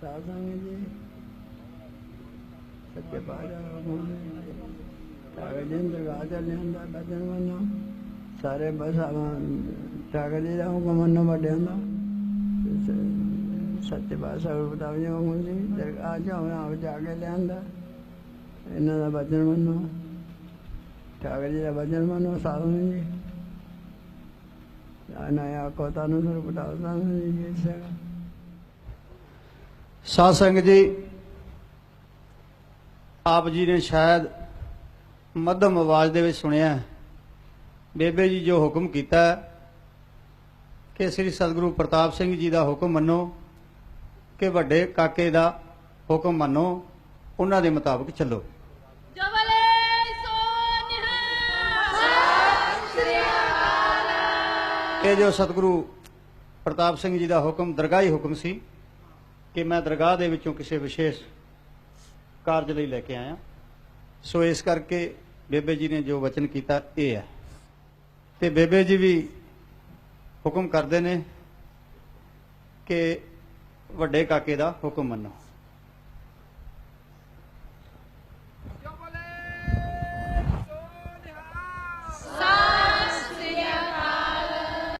ਸਾਧਾਂਗੇ ਜੀ। ਸੱਚੇ ਬਾਜਾ ਹੋਣੇ ਕਾਗਜ਼ ਦੇ ਦਰਗਾਹ ਚੱਲੇ ਹੁੰਦਾ ਬਚਨ ਮੰਨੋ। ਸਾਰੇ ਬਸਾਵਾਂ ਕਾਗਜ਼ ਦਾ ਹੁਕਮ ਮੰਨੋ, ਵੱਡਿਆਂ ਦਾ। ਤੇ ਸ- ਸੱਚੇ ਬਾਦਸ਼ਾਹ ਨੂੰ ਬਤਾਵ ਜੋ। ਹੁੰਦੀ ਦਰਗਾਹ ਜਾਉਂ ਆਪ ਜਾ ਕੇ ਲਿਆਂਦਾ। ਇਹਨਾਂ ਦਾ ਬਚਨ ਮੰਨੋ। ਕਾਗਜ਼ ਦਾ ਬਚਨ ਮੰਨੋ, ਸਾਧੂ ਜੀ। ਆਇਆ ਕੋ ਤਾਨੂੰ ਸਰ ਬਤਾਉਂਦਾ ਜੀ, ਇਸ ਸਾਧ ਸੰਗਤ ਜੀ ਆਪ ਜੀ ਨੇ ਸ਼ਾਇਦ ਮੱਧਮ ਆਵਾਜ਼ ਦੇ ਵਿੱਚ ਸੁਣਿਆ। ਬੇਬੇ ਜੀ ਜੋ ਹੁਕਮ ਕੀਤਾ ਕਿ ਸ੍ਰੀ ਸਤਿਗੁਰੂ ਪ੍ਰਤਾਪ ਸਿੰਘ ਜੀ ਦਾ ਹੁਕਮ ਮੰਨੋ ਕਿ ਵੱਡੇ ਕਾਕੇ ਦਾ ਹੁਕਮ ਮੰਨੋ ਉਹਨਾਂ ਦੇ ਮੁਤਾਬਕ ਚੱਲੋ ਇਹ ਜੋ ਸਤਿਗੁਰੂ ਪ੍ਰਤਾਪ ਸਿੰਘ ਜੀ ਦਾ ਹੁਕਮ ਦਰਗਾਹੀ ਹੁਕਮ ਸੀ ਕਿ ਮੈਂ ਦਰਗਾਹ ਦੇ ਵਿੱਚੋਂ ਕਿਸੇ ਵਿਸ਼ੇਸ਼ ਕਾਰਜ ਲਈ ਲੈ ਕੇ ਆਇਆ। ਸੋ ਇਸ ਕਰਕੇ ਬੇਬੇ ਜੀ ਨੇ ਜੋ ਵਚਨ ਕੀਤਾ ਇਹ ਹੈ। ਤੇ ਬੇਬੇ ਜੀ ਵੀ ਹੁਕਮ ਕਰਦੇ ਨੇ ਕਿ ਵੱਡੇ ਕਾਕੇ ਦਾ ਹੁਕਮ ਮੰਨੋ।